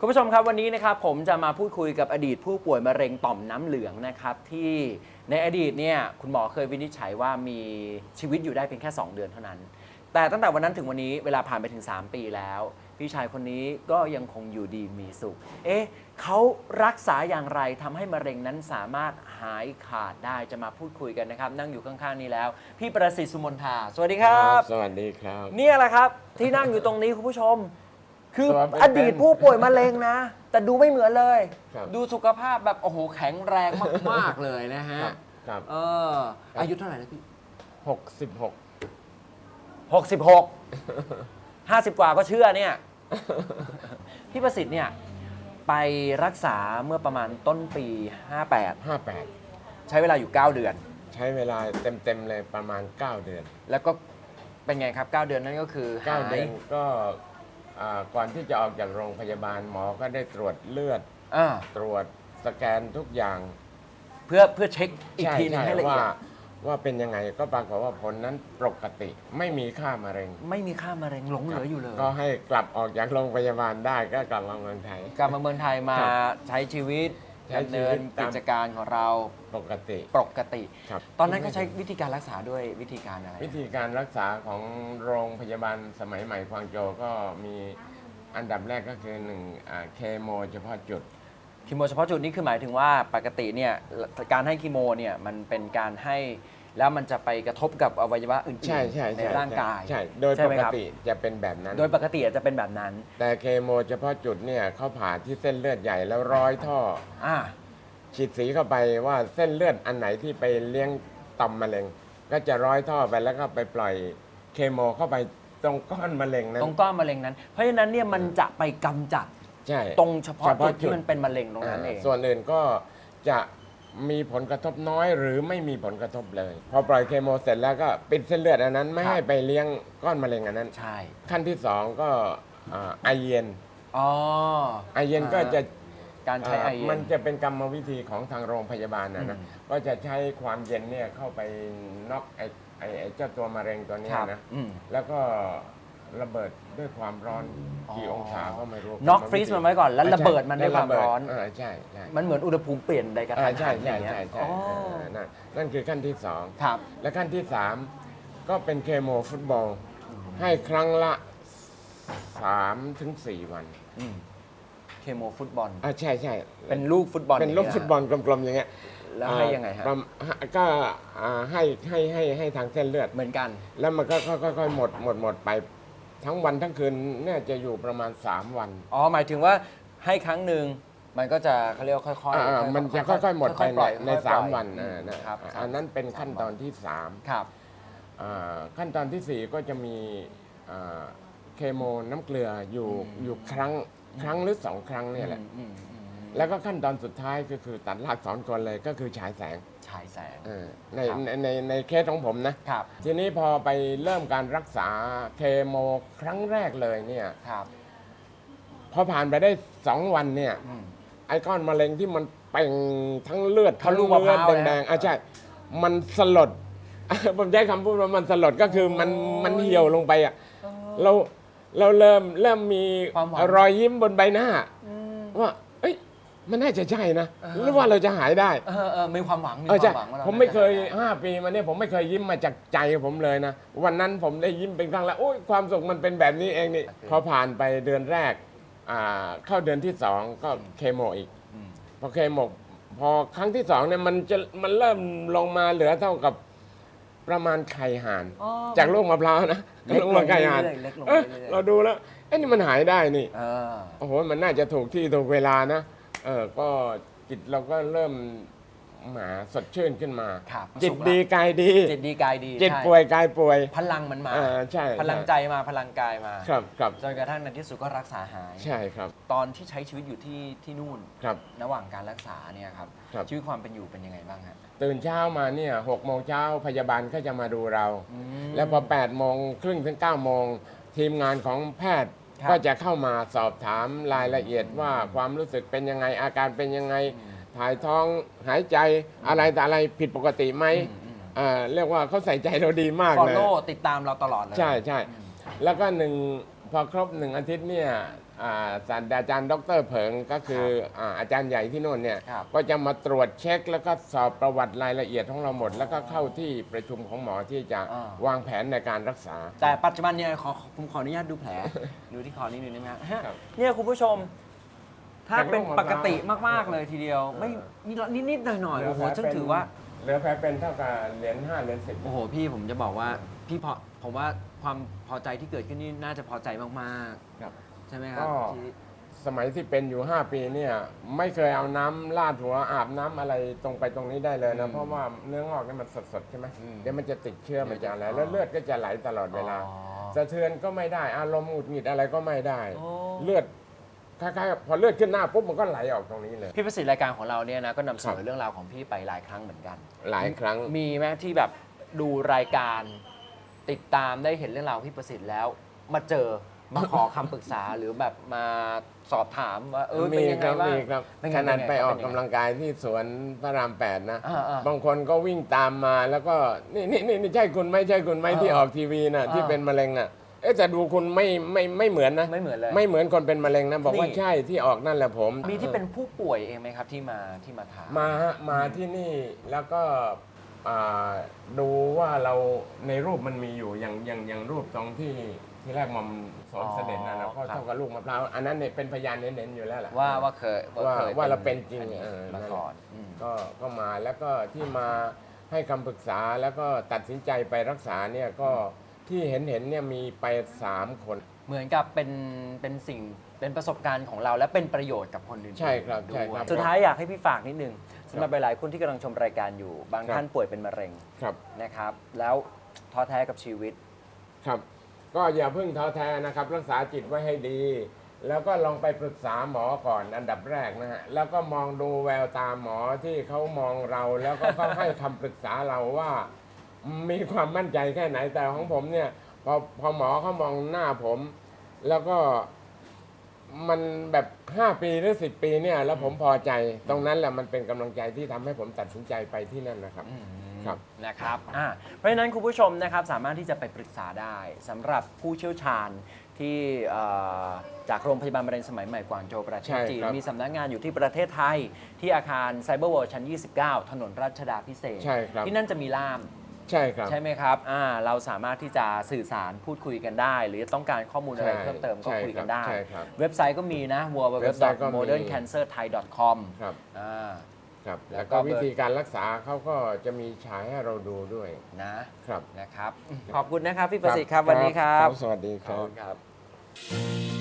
คุณผู้ชมครับวันนี้นะครับผมจะมาพูดคุยกับอดีตผู้ป่วยมะเร็งต่อมน้ำเหลืองนะครับที่ในอดีตเนี่ยคุณหมอเคยวินิจฉัยว่ามีชีวิตอยู่ได้เพียงแค่ 2 เดือนเท่านั้น แต่ตั้งแต่วันนั้นถึงวันนี้เวลาผ่านไปถึง 3 ปีแล้ว พี่ชายคนนี้ก็ยังคงอยู่ดีมีสุข เอ๊ะเขารักษาอย่างไรทำให้มะเร็งนั้นสามารถหายขาดได้จะมาพูดคุยกันนะครับ นั่งอยู่ข้างๆนี้แล้ว พี่ประสิทธิ์สุมนทาสวัสดีครับ สวัสดีครับ เนี่ยแหละครับที่นั่งอยู่ตรงนี้คุณผู้ชม คือตัวเป็นๆอดีตผู้ป่วยมะเร็งนะ แต่ดูไม่เหมือนเลย ครับ ดูสุขภาพแบบ โอ้โห แข็งแรงมาก ๆ เลยนะฮะ ครับครับเออ อายุเท่าไหร่แล้วพี่ หกสิบหกหกสิบหกห้าสิบกว่าก็เชื่อเนี่ย พี่ประสิทธิ์เนี่ย ไปรักษาเมื่อประมาณต้นปี58ห้าแปดใช้เวลาอยู่ 9 เดือน ใช้เวลาเต็มๆเลยประมาณ 9 เดือน แล้วก็เป็นไงครับ 9 เดือนนั่นก็คือหาย9เดือนก็ อ่าก่อนที่จะออกจากโรงพยาบาลหมอก็ได้ตรวจเลือด อ่าตรวจสแกนทุกอย่างเพื่อเพื่อเช็คอีกใช่ทีหนึงใช่ให้ละว่าเอียดว่าเป็นยังไงก็ปรากฏว่าผลนั้นปกติ ไม่มีค่ามะเร็งไม่มีค่ามะเร็งหลงเหลืออยู่เลย ก็ให้กลับออกจากโรงพยาบาลได้ก็กลับมาเมืองไทย กลับมาเมืองไทยมาครับใช้ชีวิต ใช้ดำเนินชีวิตตาม กิจการของเราปกติ ปกติ ครับ ตอนนั้นก็ใช้วิธีการรักษาด้วยวิธีการอะไรวิธีการรักษาของโรงพยาบาลสมัยใหม่ควางโจวก็มีอันดับแรกก็คือหนึ่งอ่าเคโมเฉพาะจุด คีโมเฉพาะจุดนี่คือหมายถึงว่าปกติเนี่ยการให้คีโมเนี่ยมันเป็นการให้ แล้วมันจะไปกระทบกับอวัยวะอื่นๆใช่ใช่ในใช่ร่างกายใช่โดยใช่ปไหมกครับติจะเป็นแบบนั้น โดยปกติอาจจะเป็นแบบนั้น แต่เคโมเฉพาะจุดเนี่ยเขาผ่าที่เส้นเลือดใหญ่แล้วร้อยท่ออ่าฉีดสีเข้าไปว่าเส้นเลือดอันไหนที่ไปเลี้ยงต่อมมะเร็ง ก็จะร้อยท่อไปแล้วก็ไปปล่อยเคโมเข้าไปตรงก้อนมะเร็งนั้นตรงก้อนมะเร็งนั้น เพราะฉะนั้นเนี่ยมันจะไปกำจัดใช่ตรงเฉพาะเฉจุพาะดจุที่ดมันเป็นมะเร็งตรงนั้นเองส่วนอื่นก็จะ มีผลกระทบน้อยหรือไม่มีผลกระทบเลย พอปล่อยเคโมเสร็จแล้วก็ปิดเส้นเลือดอันนั้น ไม่ครับให้ไปเลี้ยงก้อนมะเร็งอันนั้น ใช่ขั้นที่สองก็อ่าไอเย็นอ๋อไอเย็นก็จะการใช้ไอเย็มันนจะเป็นกรรมวิธีของทางโรงพยาบาลนะนะอืมก็จะใช้ความเย็นเนี่ยเข้าไปน็อกไอไอไอเจ้าตัวมะเร็งตัวเนี้ยครับนะ อืม แล้วก็ ระเบิดด้วยความร้อนอ๋อกี่องศาก็ไม่รู้น็อกกรรฟรีซวิธีมันไว้ก่อนแล้วระเบิดมันด้วยความแล้ะเบิร้อนเใช่ใช่มันเหมือนอุณหภูมิเปลี่ยนใดกระอ่าทันใช่หันอใช่ย่างเงี้ยใช่ใช่อ๋อเออนั่นนั่นคือขั้นที่สองครับและขั้นที่สามก็เป็นเคโมฟุตบอลให้ครั้งละสามถึงสี่วันอืมเคโมฟุตบอลอ่าใช่ใช่เป็นลูกฟุตบอลเป็นลูกฟุตบอลกลมๆอย่างเงี้ยแล้วให้ยังไงฮะประมาณก็อ่าให้ให้ให้ให้ทางเส้นเลือดเหมือนกัน แล้วมันก็ค่อยๆหมดหมดหมดไป ทั้งวันทั้งคืนเนี่ยจะอยู่ประมาณ 3 วันอ๋อหมายถึงว่าให้ครั้งหนึ่งมันก็จะเขาเรียกว่าค่อยๆอ่าค่อยๆมันจะค่อยๆ หมดไปค่อยๆปในล่อยในค่อยๆสามปล่อยวันอืมอ่านะครับครับอันนั้นเป็นขั้นตอนที่ครับ3อ่าขั้นตอนทีสี่ 4 ก็จะมีอ่าเคโมน้ำเกลืออยู่อืมอยู่ครั้งครั้งหรือสองครั้งเนี่ยแหละ อืมอืมอืม แล้วก็ขั้นตอนสุดท้ายก็คือตัดรากสอนก่อนเลยก็คือฉายแสงฉายแสง เออในครับ ในในในเคสของผมนะ ครับ ทีนี้พอไปเริ่มการรักษาเคโมครั้งแรกเลยเนี่ยครับพอผ่านไปได้สองวันเนี่ย อืม ไอ้ก้อนมะเร็งที่มันเป่งทั้งเลือดทะลุทั้งเลือดมะพร้าวแดงเลยๆอะใช่ มันสลด ผมใช้คำพูดว่ามันสลดก็คือมันโอ้ยมันเหี่ยวลงไปอะเราเราเริ่มเริ่มมีความหวัง รอยยิ้มบนใบหน้าอืมว่าเอ้ย มันน่าจะใช่นะเออหรือว่าเราจะหายได้เออเออมีความหวังมีคเออใช่วามหวังว่าราผมไม่เคยน่าจะได้ห้าปีมาเนี่ยผมไม่เคยยิ้มมาจากใจผมเลยนะ วันนั้นผมได้ยิ้มเป็นครั้งแรกโอ้ยความสุขมันเป็นแบบนี้เองนี่โอเคพอผ่านไปเดือนแรกอ่าเข้าเดือนที่สองก็เคโมอีก อืม พอเคโมพอครั้งที่สองเนี่ยมันจะมันเริ่มลงมาเหลือเท่ากับประมาณไข่ห่าน อ๋อ จากลูกมะพร้าวนะเล็กลงมาไข่ห่านเรื่อยๆเล็กลงเอ้ยเรื่อยๆ เราดูแล้วเอ้ยนี่มันหายได้นี่เออ โอ้โหมันน่าจะถูกที่ถูกเวลานะ เออก็จิตเราก็เริ่มหมาสดชื่นขึ้นมา ครับจิตสุขละดีกายดี จิตดีกายดีจิตใช่ป่วยกายป่วย พลังมันมา อ่าใช่พลังใจมาพลังกายมาครับครับ จนกระทั่งในที่สุดก็รักษาหาย ใช่ครับตอนที่ใช้ชีวิตอยู่ที่ที่นู่น ครับ ระหว่างการรักษาเนี่ยครับ ครับ ชีวิตความเป็นอยู่เป็นยังไงบ้างฮะตื่นเช้ามาเนี่ยหกโมงเช้าพยาบาลก็จะมาดูเราอืมแล้วพอ8ปดโมงครึ่งถึง9ก้าโมงทีมงานของแพทย์ครับ ก็จะเข้ามาสอบถามรายละเอียดว่าความรู้สึกเป็นยังไงอาการเป็นยังไงถ่ายท้องหายใจอะไรแต่อะไรผิดปกติไหมอืมอืมอ่าเรียกว่าเขาใส่ใจเราดีมากฟอลเลย โล่ติดตามเราตลอดเลย ใช่ใช่แล้วก็หนึ่งพอครบหนึ่งอาทิตย์เนี่ยอ่า ศาสตราจารย์ดรเผิงก็คืออ่าอาจารย์ใหญ่ที่โน่นเนี่ยครับก็จะมาตรวจเช็คแล้วก็สอบประวัติรายละเอียดของเราหมด แล้วก็เข้าที่ประชุมของหมอที่จะอ่าวางแผนในการรักษา แต่ปัจจุบันเนี่ยขอผมขออนุญาตดูแผลดูที่คอนิดนึงได้ไหมฮะฮะครับเนี่ยคุณผู้ชม ถ้าจากเป็นโรคมะพร้าวปกติมาก ๆ เลยทีเดียว ไม่นิดนิดๆหน่อย ๆ โอ้โหซึ่งถือว่าเหลือแผลเป็นเท่ากับเหรียญห้าเหรียญสิบโอ้โหพี่ผมจะบอกว่าพี่พอผมว่าความพอใจที่เกิดขึ้นนี่น่าจะพอใจมากครับๆ ใช่ไหมครับก็ ที่สมัยที่เป็นอยู่ 5 ปีเนี่ย ไม่เคยเอาน้ำลาดหัวอาบน้ำอะไรตรงไปตรงนี้ได้เลยนะ เพราะว่าเนื้องอกนี่มันสดๆใช่ไหมเดี๋ยวมันจะติดเชื้อมันจะอะไรแล้วเลือดก็จะไหลตลอดเวลาอ๋อ สะเทือนก็ไม่ได้ อารมณ์หงุดหงิดอะไรก็ไม่ได้ โอ้ เลือดคล้ายๆกับพอเลือดขึ้นหน้าปุ๊บมันก็ไหลออกตรงนี้เลย พี่ประสิทธิ์รายการของเราเนี่ยนะก็นำเสนครัอบ เรื่องราวของพี่ไปหลายครั้งเหมือนกัน หลายครั้ง มีไหมที่แบบดูรายการติดตามได้เห็นเรื่องราวของพี่ประสิทธิ์แล้ว มาเจอ มาขอคำปรึกษาหรือแบบมาสอบถามว่าเออเป็นมียังคไงรับบ้างมีครับเป็นไงขนาดเป็นไงไปออกเป็นยังไงกำลังกายที่สวนพระรามแปดนะ อ่าอ่าบางคนก็วิ่งตามมาแล้วก็นี่นี่นี่นี่ใช่คุณไหม่ใช่คุณไหมอ่าที่ออกทีวีนะที่อ่าเป็นมะเร็งน่ะเอ๊ะแต่ดูคุณไม่ไม่ไม่เหมือนนะไม่เหมือนเลย ไม่เหมือนคนเป็นมะเร็งนะบอกว่านี่ ใช่ที่ออกนั่นแหละผม มีที่เป็นผู้ป่วยเองไหมครับที่มาที่มาถาม มาฮะมาที่นี่แล้วก็อ่าดูว่าเราในรูปมันมีอยู่อย่างอย่างอย่างรูปตรงที่ ที่แรกมอมสมเสด็จนะนะก็เท่ากับลูกมะพร้าวอันนั้นเนี่ยเป็นพยานเน้นๆอยู่แล้วแหละ ว่าว่าเคยว่าคยว่าเราเป็นจริงอัเออมาก่อนอืม ก็ก็มาแล้วก็ที่มาให้คำปรึกษาแล้วก็ตัดสินใจไปรักษาเนี่ยก็ที่เห็นเห็นๆเนี่ยมีไปสามคน เหมือนกับเป็นเป็นสิ่งเป็นประสบการณ์ของเราและเป็นประโยชน์กับคนอื่นๆใช่ครับด้วยใช่ครับ สุดท้ายอยากให้พี่ฝากนิดนึงสำหรับหลายๆคนที่กำลังชมรายการอยู่ บางครับ ท่านป่วยเป็นมะเร็งครับนะครับ แล้วท้อแท้กับชีวิต ครับ ก็อย่าเพิ่งท้อแท้นะครับ รักษาจิตไว้ให้ดี แล้วก็ลองไปปรึกษาหมอก่อนอันดับแรกนะฮะแล้วก็มองดูแววตาหมอที่เขามองเรา แล้วก็เขาให้คำปรึกษาเราว่ามีความมั่นใจแค่ไหนแต่ของผมเนี่ย พอพอหมอเขามองหน้าผม แล้วก็มันแบบ5ปีหรือ10ปีเนี่ย แล้วผมพอใจ ตรงนั้นแหละมันเป็นกำลังใจที่ทำให้ผมตัดสินใจไปที่นั่นนะครับ ครับ นะครับอ่าเพราะฉะนั้นคุณผู้ชมนะครับสามารถที่จะไปปรึกษาได้สำหรับผู้เชี่ยวชาญที่เอ่อจากโรงพยาบาลมะเร็งสมัยใหม่กวางโจวประเทศใช่จีน ครับมีสำนักงานอยู่ที่ประเทศไทย ที่อาคารไซเบอร์เวิลด์ชั้น 29 ถนนรัชดาพิเศษกใช่ครับ ที่นั่นจะมีล่าม ใช่ครับ ใช่ไหมครับอ่าเราสามารถที่จะสื่อสารพูดคุยกันได้ หรือต้องการข้อมูลอะไรใช่เพิ่มเติมก็ใช่คุยกันได้ ครับใช่ครับเว็บไซต์ก็มีนะ w w w เว็บไซต์ก็มี moderncancerthai.com ครับ อ่า ครับแล้วก็วิธีการรักษาเขาก็จะมีฉายให้เราดูด้วยนะครับนะครับ ขอบคุณนะครับพี่ประสิทธิ์ครับวันนี้ครับ สวัสดีครับ คุณครับ